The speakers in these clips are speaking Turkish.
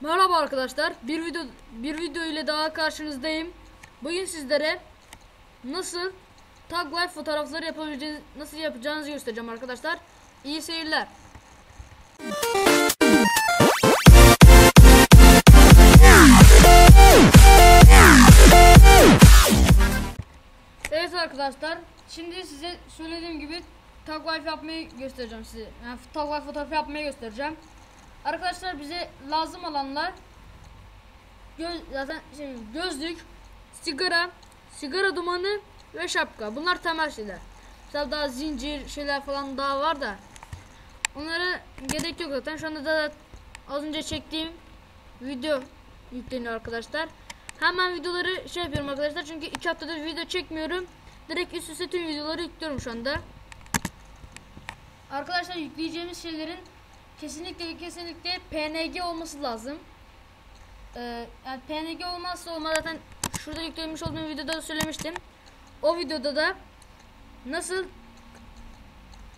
Merhaba arkadaşlar. Bir video bir video ile daha karşınızdayım. Bugün sizlere nasıl tag life fotoğrafları yapabileceğiniz nasıl yapacağınızı göstereceğim arkadaşlar. İyi seyirler. Evet arkadaşlar. Şimdi size söylediğim gibi tag life yapmayı göstereceğim size. Yani tag life fotoğrafı yapmayı göstereceğim. Arkadaşlar bize lazım olanlar göz zaten şey, gözlük, sigara, sigara dumanı ve şapka. Bunlar temel şeyler. Mesela daha zincir şeyler falan daha var da onlara gerek yok zaten. Şu anda da az önce çektiğim video yükleniyor arkadaşlar. Hemen videoları şey yapıyorum arkadaşlar çünkü iki haftadır video çekmiyorum. Direkt üst üste tüm videoları yüklüyorum şu anda. Arkadaşlar yükleyeceğimiz şeylerin kesinlikle kesinlikle PNG olması lazım. Ee, yani PNG olmazsa olmaz zaten şurada yüklemiş olduğum videoda da söylemiştim. O videoda da nasıl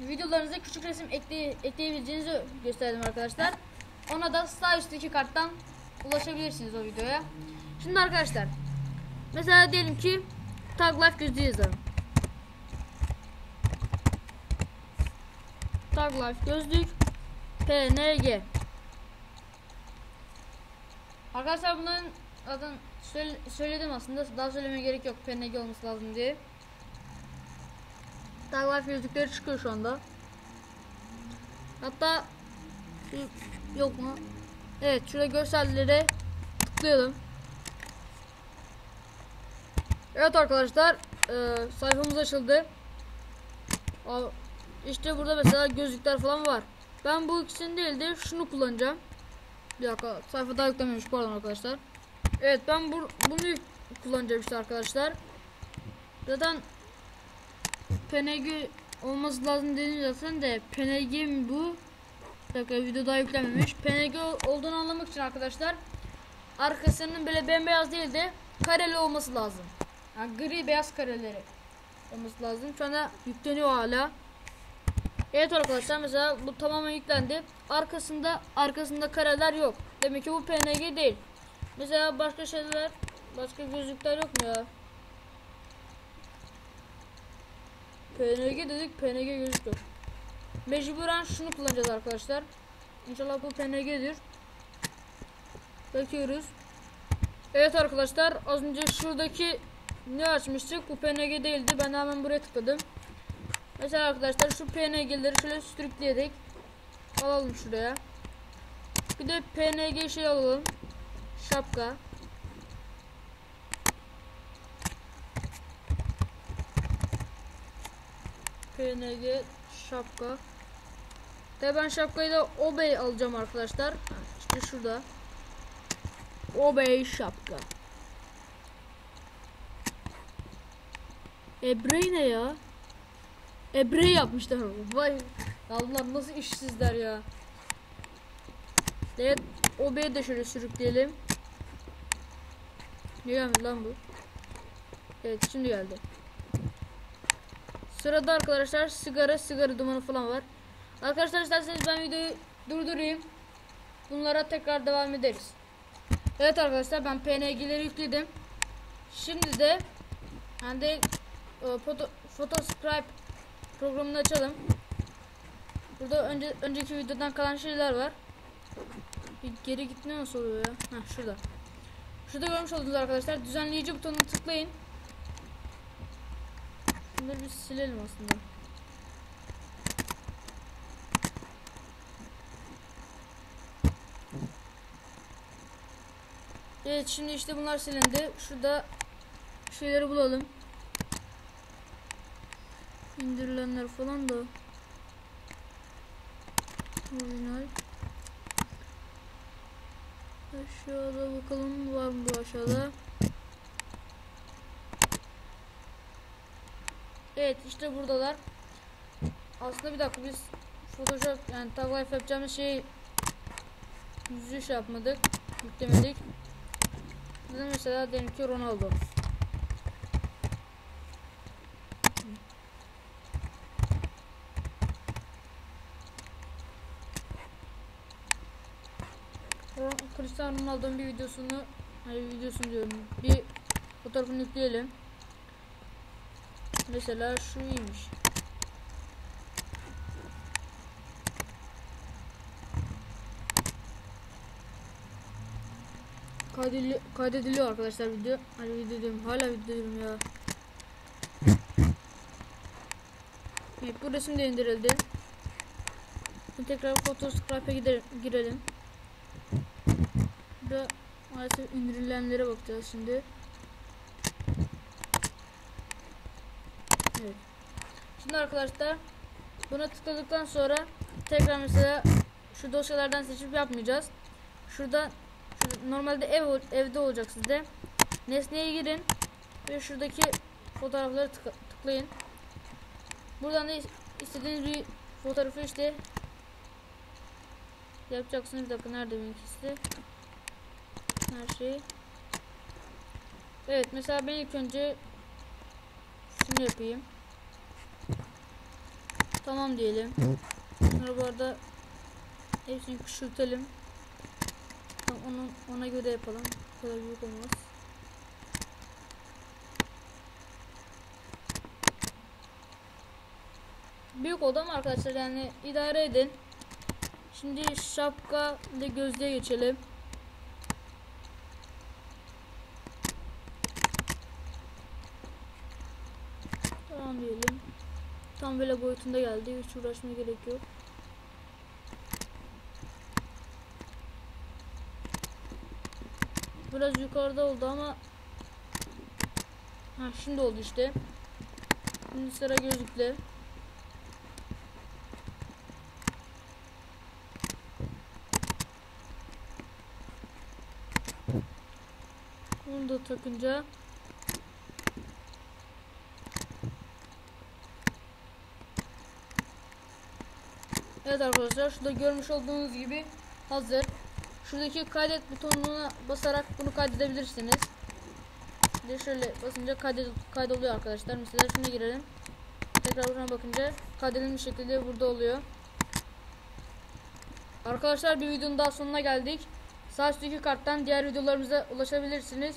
videolarınıza küçük resim ekley ekleyebileceğinizi gösterdim arkadaşlar. Ona da sağ üstteki karttan ulaşabilirsiniz o videoya. Şimdi arkadaşlar mesela diyelim ki tag life gözlüğü yazalım. Tag life gözlük PNG Arkadaşlar bunların zaten söyle- söyledim aslında daha söylemeye gerek yok PNG olması lazım diye. Tag life gözlükleri çıkıyor şu anda. Hatta yok mu? Evet şurada görsellere tıklayalım. Evet arkadaşlar e, sayfamız açıldı. İşte burada mesela gözlükler falan var. Ben bu ikisini değil de şunu kullanacağım. Bir dakika sayfa daha yüklememiş pardon arkadaşlar. Evet ben bu, bunu kullanacağım işte arkadaşlar. Zaten PNG olması lazım dedim zaten de PNG mi bu? Bir dakika video daha yüklenmemiş. PNG olduğunu anlamak için arkadaşlar arkasının böyle bembeyaz değil de kareli olması lazım. Yani gri beyaz kareleri olması lazım. Şu anda yükleniyor hala. Evet arkadaşlar mesela bu tamamen yüklendi. Arkasında arkasında kareler yok. Demek ki bu PNG değil. Mesela başka şeyler, başka gözlükler yok mu ya? PNG dedik PNG gözlük yok. Mecburen şunu kullanacağız arkadaşlar. İnşallah bu PNG'dir. Bakıyoruz. Evet arkadaşlar az önce şuradaki ne açmıştık? Bu PNG değildi. Ben hemen buraya tıkladım. Mesela arkadaşlar şu PNG'leri şöyle sürükleyerek alalım şuraya. Bir de PNG şey alalım. Şapka. PNG şapka. Tabi ben şapkayı da Obey alacağım arkadaşlar. İşte şurada. Obey şapka. Ebrey ne ya? Ebrey yapmışlar. Vay Allah nasıl işsizler ya. Evet Obey'i de şöyle sürükleyelim. Ne gelmedi lan bu? Evet şimdi geldi. Sırada arkadaşlar sigara sigara dumanı falan var. Arkadaşlar isterseniz ben videoyu durdurayım. Bunlara tekrar devam ederiz. Evet arkadaşlar ben PNG'leri yükledim. Şimdi de yani de e, foto, Photoscribe programını açalım. Burada önce önceki videodan kalan şeyler var. Bir geri gitme nasıl oluyor ya? Heh, şurada. Şurada görmüş oldunuz arkadaşlar. Düzenleyici butonuna tıklayın. Bunları bir silelim aslında. Evet şimdi işte bunlar silindi. Şurada şeyleri bulalım. İndirilenler falan da. Orijinal. Aşağıda bakalım var mı aşağıda. Evet işte buradalar. Aslında bir dakika biz Photoshop yani Tag Life yapacağımız şeyi yüzü şey yapmadık. Yüklemedik. Burada mesela diyelim ki Ronaldo. Cristiano Ronaldo'nun bir videosunu hani videosunu diyorum bir fotoğrafını yükleyelim. Mesela şu iyiymiş. Kaydedili kaydediliyor arkadaşlar video. Hani video diyorum. Hala video diyorum ya. Evet bu resim de indirildi. Şimdi tekrar Photoscribe'e gidelim, girelim. Burada maalesef indirilenlere bakacağız şimdi. Evet. Şimdi arkadaşlar buna tıkladıktan sonra tekrar mesela şu dosyalardan seçip yapmayacağız. Şurada, şurada normalde ev evde olacak sizde. Nesneye girin ve şuradaki fotoğrafları tık- tıklayın. Buradan da is- istediğiniz bir fotoğrafı işte yapacaksınız. Bir dakika nerede benimkisi? Her şey. Evet mesela ben ilk önce şunu yapayım. Tamam diyelim. Sonra bu arada hepsini küçültelim. Tamam onu ona göre yapalım. Bu kadar büyük olmaz. Büyük oldu ama arkadaşlar yani idare edin. Şimdi şapka ve gözlüğe geçelim. Tamam diyelim. Tam böyle boyutunda geldi. Hiç uğraşmaya gerek yok. Biraz yukarıda oldu ama Ha şimdi oldu işte. Şimdi sıra gözlükle. Bunu da takınca Evet arkadaşlar şurada görmüş olduğunuz gibi hazır. Şuradaki kaydet butonuna basarak bunu kaydedebilirsiniz. Bir şöyle basınca kaydet kaydoluyor arkadaşlar. Mesela şuna girelim. Tekrar buna bakınca kaydedilmiş şekilde burada oluyor. Arkadaşlar bir videonun daha sonuna geldik. Sağ üstteki karttan diğer videolarımıza ulaşabilirsiniz.